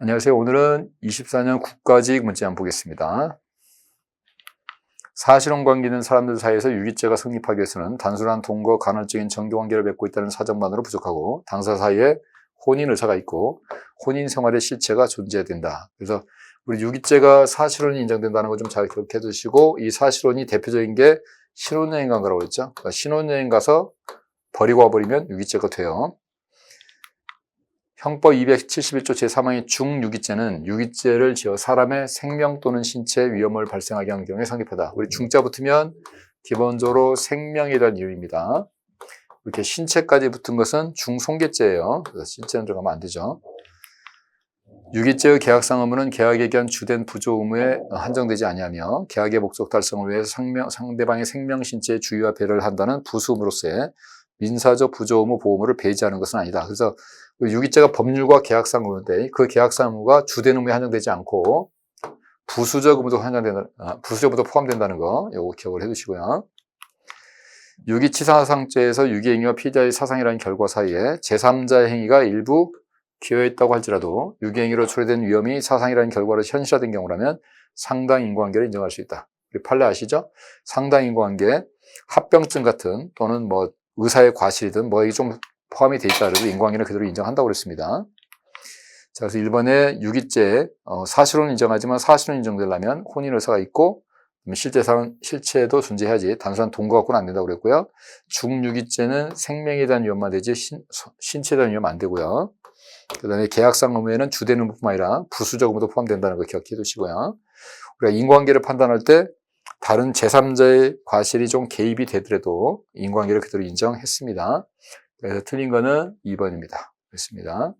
안녕하세요. 오늘은 24년 국가직 문제 한번 보겠습니다. 사실혼 관계는 사람들 사이에서 유기죄가 성립하기 위해서는 단순한 동거 간헐적인 정교관계를 맺고 있다는 사정만으로 부족하고 당사 사이에 혼인 의사가 있고 혼인 생활의 실체가 존재해야 된다. 그래서 우리 유기죄가 사실혼이 인정된다는 거 좀 잘 기억해 두시고 이 사실혼이 대표적인 게 신혼여행 간 거라고 했죠. 그러니까 신혼여행 가서 버리고 와버리면 유기죄가 돼요. 형법 271조 제3항의 중유기죄는 유기죄를 지어 사람의 생명 또는 신체 위험을 발생하게 하는 경우에 성립하다. 우리 중자 붙으면 기본적으로 생명에 대한 이유입니다. 이렇게 신체까지 붙은 것은 중송계죄예요. 그래서 신체는 들어가면 안 되죠. 유기죄의 계약상 의무는 계약에 기한 주된 부조 의무에 한정되지 아니하며 계약의 목적 달성을 위해 상명, 상대방의 생명, 신체의 주의와 배려를 한다는 부수 의무로서의 민사적 부조 의무 보호무를 배제하는 것은 아니다. 그래서 그 유기죄가 법률과 계약상 의무인데 그 계약상 의무가 주된 의무에 한정되지 않고 부수적 의무도 한정된다, 아, 부수적 의무도 포함된다는 거 요거 기억을 해두시고요. 유기치사상죄에서 유기행위와 피의자의 사상이라는 결과 사이에 제3자의 행위가 일부 기여했다고 할지라도 유기행위로 초래된 위험이 사상이라는 결과로 현실화된 경우라면 상당 인과관계를 인정할 수 있다. 우리 판례 아시죠? 상당 인과관계, 합병증 같은 또는 뭐 의사의 과실이든 뭐 이게 좀 포함이 돼 있다 그래도 인과관계는 그대로 인정한다고 그랬습니다. 자, 그래서 1번에 유기죄, 어, 사실은 인정하지만 사실은 인정되려면 혼인 의사가 있고 실제상 실체도 존재해야지 단순한 동거 갖고는 안 된다고 그랬고요. 중유기죄는 생명에 대한 위험만 되지 신, 신체에 대한 위험 안 되고요. 그 다음에 계약상 의무에는 주된 의무뿐만 아니라 부수적 의무도 포함된다는 거 기억해 두시고요. 우리가 인과관계를 판단할 때 다른 제3자의 과실이 좀 개입이 되더라도 인과관계를 그대로 인정했습니다. 그래서 틀린 거는 2번입니다. 그렇습니다.